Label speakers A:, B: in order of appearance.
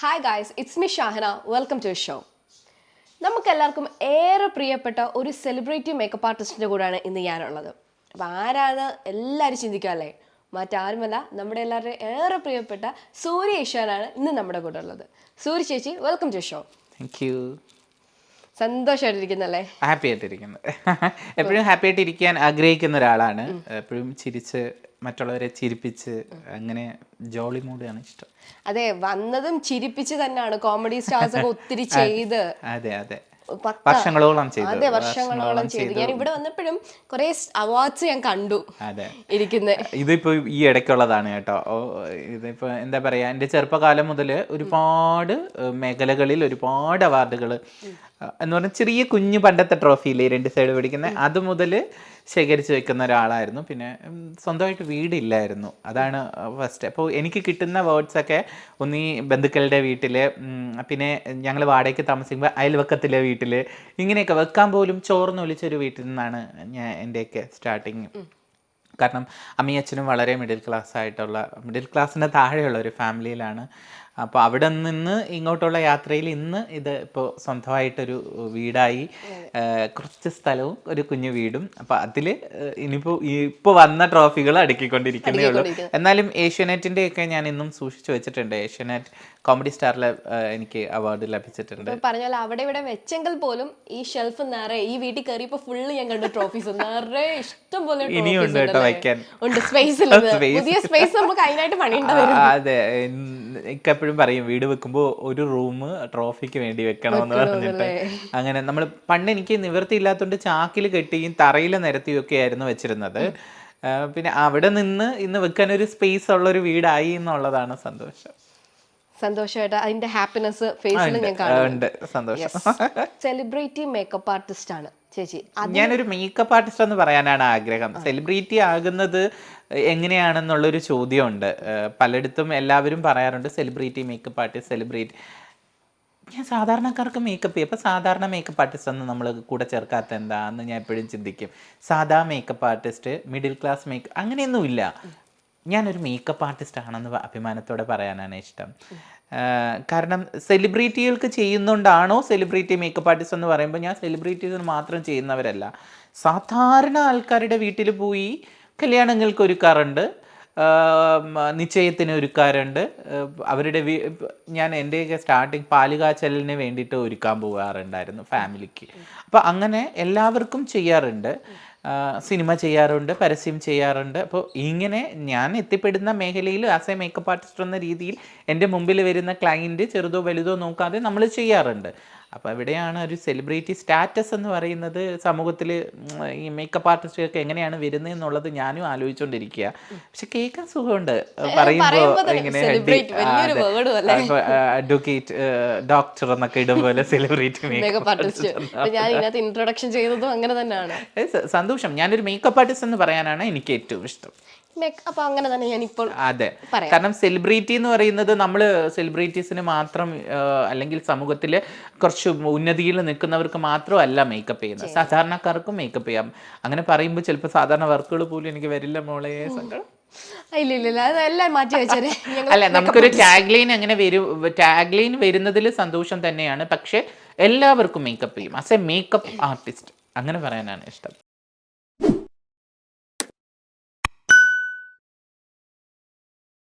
A: Hi guys it's me Shahana welcome to show നമുക്കെല്ലാവർക്കും ഏറെ പ്രിയപ്പെട്ട ഒരു സെലിബ്രിറ്റി മേക്കപ്പ് ആർട്ടിസ്റ്റിന്റെ കൂടെയാണ് ഇന്ന് ഞാനുള്ളത്. അപ്പോൾ ആരാണ് എല്ലാവരും ചിന്തിക്കാമല്ലേ മറ്റാരുമല്ല നമ്മുടെ എല്ലാവരുടെയും ഏറെ പ്രിയപ്പെട്ട സൂര്യ ഈശ്വരനാണ് ഇന്ന് നമ്മുടെ കൂടെ ഉള്ളത്. സൂര്യ ചേച്ചി welcome to show
B: thank you
A: സന്തോഷമായിട്ടിരിക്കുന്നല്ലേ
B: happy ആയിട്ടിരിക്കുന്നത് എപ്പോഴും ഹാപ്പി ആയിട്ടിരിക്കാൻ ആഗ്രഹിക്കുന്ന ഒരാളാണ്. എപ്പോഴും ചിരിച്ച് മറ്റുള്ളവരെ ചിരിപ്പിച്ച് അങ്ങനെ ജോളി മൂഡാണ് ഇഷ്ടം.
A: അതെ വന്നതും ചിരിപ്പിച്ച് തന്നെയാണ് കോമഡി സ്റ്റാർസ് ഒക്കെ ഒത്തിരി ചെയ്ത്.
B: അതെ അതെ. വർഷങ്ങളോളം ചെയ്തു.
A: അതെ വർഷങ്ങളോളം ചെയ്തു. ഞാൻ ഇവിടെ വന്നപ്പോഴും കുറെ അവാർഡ്സ് ഞാൻ കണ്ടു
B: അതെ.
A: ഇരിക്കുന്നത്
B: ഇതിപ്പോ ഈ ഇടയ്ക്കുള്ളതാണ് കേട്ടോ. ഇതിപ്പോ എന്താ പറയാ എന്റെ ചെറുപ്പകാലം മുതൽ ഒരുപാട് മേഖലകളിൽ ഒരുപാട് അവാർഡുകൾ എന്ന് പറഞ്ഞാൽ ചെറിയ കുഞ്ഞു പണ്ടത്തെ ട്രോഫിയില്ലേ രണ്ട് സൈഡ് പിടിക്കുന്ന? അത് മുതൽ ശേഖരിച്ച് വെക്കുന്ന ഒരാളായിരുന്നു. പിന്നെ സ്വന്തമായിട്ട് വീടില്ലായിരുന്നു. അതാണ് ഫസ്റ്റ് അപ്പോൾ എനിക്ക് കിട്ടുന്ന വേർഡ്സൊക്കെ ഒന്നീ ബന്ധുക്കളുടെ വീട്ടിൽ പിന്നെ ഞങ്ങൾ വാടകയ്ക്ക് താമസിക്കുമ്പോൾ അയൽവക്കത്തിലെ വീട്ടിൽ ഇങ്ങനെയൊക്കെ വെക്കാൻ പോലും ചോർന്ന് ഒലിച്ചൊരു വീട്ടിൽ നിന്നാണ് ഞാൻ എന്റെയൊക്കെ സ്റ്റാർട്ടിങ് കാരണം അമ്മയും അച്ഛനും വളരെ മിഡിൽ ക്ലാസ് ആയിട്ടുള്ള മിഡിൽ ക്ലാസ്സിന്റെ താഴെയുള്ള ഒരു ഫാമിലിയിലാണ് അപ്പോൾ അവിടെ നിന്ന് ഇങ്ങോട്ടുള്ള യാത്രയിൽ ഇന്ന് ഇത് ഇപ്പോൾ സ്വന്തമായിട്ടൊരു വീടായി. കുറച്ച് സ്ഥലവും ഒരു കുഞ്ഞു വീടും. അപ്പോൾ അതിൽ ഇനിയിപ്പോൾ ഇപ്പോൾ വന്ന ട്രോഫികൾ അടുക്കിക്കൊണ്ടിരിക്കുന്നേ ഉള്ളൂ. എന്നാലും ഏഷ്യാനെറ്റിന്റെ ഒക്കെ ഞാൻ ഇന്നും സൂക്ഷിച്ചു വെച്ചിട്ടുണ്ട്. ഏഷ്യാനെറ്റ് കോമഡി സ്റ്റാറിൽ എനിക്ക് അവാർഡ് ലഭിച്ചിട്ടുണ്ട്.
A: പറഞ്ഞ പോലെ അവിടെ ഇവിടെ വെച്ചെങ്കിൽ പോലും ഈ ഷെൽഫ് നിറയെ ഈ വീട്ടിൽ കയറിയപ്പോൾ ഫുള്ള് ഞാൻ കണ്ടു ട്രോഫീസ് നിറയെ ഇഷ്ടം പോലെ ഇനിയുണ്ട്
B: ഉണ്ട് കേട്ടോ വയ്ക്കാൻ.
A: ഉണ്ട് സ്പേസ്. പുതിയ സ്പേസ് നമുക്ക് അതിനായിട്ട് പണിയുണ്ടാവും
B: അതെ. എപ്പോഴും പറയും വീട് വെക്കുമ്പോൾ ഒരു റൂം ട്രോഫിക്ക് വേണ്ടി വെക്കണമെന്ന് പറഞ്ഞിട്ട്. അങ്ങനെ നമ്മൾ പണ്ട് എനിക്ക് നിവൃത്തി ഇല്ലാത്തതുകൊണ്ട് ചാക്കിൽ കെട്ടിയും തറയിൽ നിരത്തിയും ഒക്കെ ആയിരുന്നു വെച്ചിരുന്നത്. പിന്നെ അവിടെ നിന്ന് ഇന്ന് വെക്കാൻ ഒരു സ്പേസ് ഉള്ള ഒരു വീടായി എന്നുള്ളതാണ് സന്തോഷം.
A: സന്തോഷമായിട്ട് അതിന്റെ ഹാപ്പിനെസ് ഫേസിൽ ഞാൻ
B: കാണുന്നുണ്ട്. സന്തോഷം.
A: സെലിബ്രിറ്റി മേക്കപ്പ് ആർട്ടിസ്റ്റ് ആണ്. ചേച്ചി
B: ഞാനൊരു മേക്കപ്പ് ആർട്ടിസ്റ്റ് എന്ന് പറയാനാണ് ആഗ്രഹം. സെലിബ്രിറ്റി ആകുന്നത് എങ്ങനെയാണെന്നുള്ളൊരു ചോദ്യമുണ്ട്. പലയിടത്തും എല്ലാവരും പറയാറുണ്ട് സെലിബ്രിറ്റി മേക്കപ്പ് ആർട്ടിസ്റ്റ് സെലിബ്രിറ്റി ഞാൻ സാധാരണക്കാർക്ക് മേക്കപ്പ് ചെയ്യും. അപ്പോൾ സാധാരണ മേക്കപ്പ് ആർട്ടിസ്റ്റ് എന്ന് നമ്മൾ കൂടെ ചേർക്കാത്ത എന്താന്ന് ഞാൻ എപ്പോഴും ചിന്തിക്കും. സാധാ makeup artist middle class makeup അങ്ങനെയൊന്നുമില്ല. ഞാനൊരു മേക്കപ്പ് ആർട്ടിസ്റ്റ് ആണെന്ന് അഭിമാനത്തോടെ പറയാനാണ് ഇഷ്ടം. കാരണം സെലിബ്രിറ്റികൾക്ക് ചെയ്യുന്നുണ്ടാണോ സെലിബ്രിറ്റി മേക്കപ്പ് ആർട്ടിസ്റ്റ് എന്ന് പറയുമ്പോൾ ഞാൻ സെലിബ്രിറ്റീസിന് മാത്രം ചെയ്യുന്നവരല്ല. സാധാരണ ആൾക്കാരുടെ വീട്ടിൽ പോയി കല്യാണങ്ങൾക്ക് ഒരുക്കാറുണ്ട്. നിശ്ചയത്തിന് ഒരുക്കാറുണ്ട്. അവരുടെ ഞാൻ എന്റെയൊക്കെ സ്റ്റാർട്ടിങ് പാലുകാച്ചലിന് വേണ്ടിയിട്ട് ഒരുക്കാൻ പോകാറുണ്ടായിരുന്നു ഫാമിലിക്ക് അപ്പോൾ അങ്ങനെ എല്ലാവർക്കും ചെയ്യാറുണ്ട്. സിനിമ ചെയ്യാറുണ്ട് പരസ്യം ചെയ്യാറുണ്ട്. അപ്പോൾ ഇങ്ങനെ ഞാൻ എത്തിപ്പെടുന്ന മേഖലയിൽ ആസ് എ മേക്കപ്പ് ആർട്ടിസ്റ്റ് എന്ന രീതിയിൽ എന്റെ മുമ്പിൽ വരുന്ന ക്ലയന്റ് ചെറുതോ വലുതോ നോക്കാതെ നമ്മൾ ചെയ്യാറുണ്ട്. അപ്പോൾ അവിടെയാണ് ഒരു സെലിബ്രിറ്റി സ്റ്റാറ്റസ് എന്ന് പറയുന്നത് സമൂഹത്തിൽ ഈ മേക്കപ്പ് ആർട്ടിസ്റ്റുകൾക്ക് എങ്ങനെയാണ് വരുന്നത് എന്നുള്ളത് ഞാനും ആലോചിച്ചുകൊണ്ടിരിക്കുക പക്ഷെ കേൾക്കാൻ സുഖമുണ്ട്.
A: പറയുമ്പോ
B: പറയുമ്പോൾ ഇങ്ങനെ? അഡ്വക്കേറ്റ് ഡോക്ടർ എന്നൊക്കെ ഇടുമ്പോൾ സെലിബ്രിറ്റി
A: മേക്കപ്പ് ആർട്ടിസ്റ്റ് ഞാൻ ഇതിനകത്ത് ഇൻട്രൊഡക്ഷൻ ചെയ്തതും അങ്ങനെ തന്നെയാണ്.
B: സന്തോഷം. ഞാനൊരു മേക്കപ്പ് ആർട്ടിസ്റ്റ് എന്ന് പറയാനാണ് എനിക്ക് ഏറ്റവും ഇഷ്ടം.
A: അങ്ങനെ തന്നെ ഞാൻ ഇപ്പോൾ
B: അതെ. കാരണം സെലിബ്രിറ്റി എന്ന് പറയുന്നത് നമ്മൾ സെലിബ്രിറ്റീസിന് മാത്രം അല്ലെങ്കിൽ സമൂഹത്തിൽ കുറച്ച് ഉന്നതിയിൽ നിൽക്കുന്നവർക്ക് മാത്രമല്ല മേക്കപ്പ് ചെയ്യുന്നത്. സാധാരണക്കാർക്കും മേക്കപ്പ് ചെയ്യാം. അങ്ങനെ പറയുമ്പോൾ ചിലപ്പോൾ സാധാരണ വർക്കുകൾ പോലും എനിക്ക് വരില്ല മോളെ. സങ്കടം. അല്ല നമുക്കൊരു ടാഗ് ലൈൻ അങ്ങനെ വരും ടാഗ് ലൈൻ വരുന്നതിൽ സന്തോഷം തന്നെയാണ്. പക്ഷെ എല്ലാവർക്കും മേക്കപ്പ് ചെയ്യും. ആസ് എ മേക്കപ്പ് ആർട്ടിസ്റ്റ് അങ്ങനെ പറയാനാണ് ഇഷ്ടം.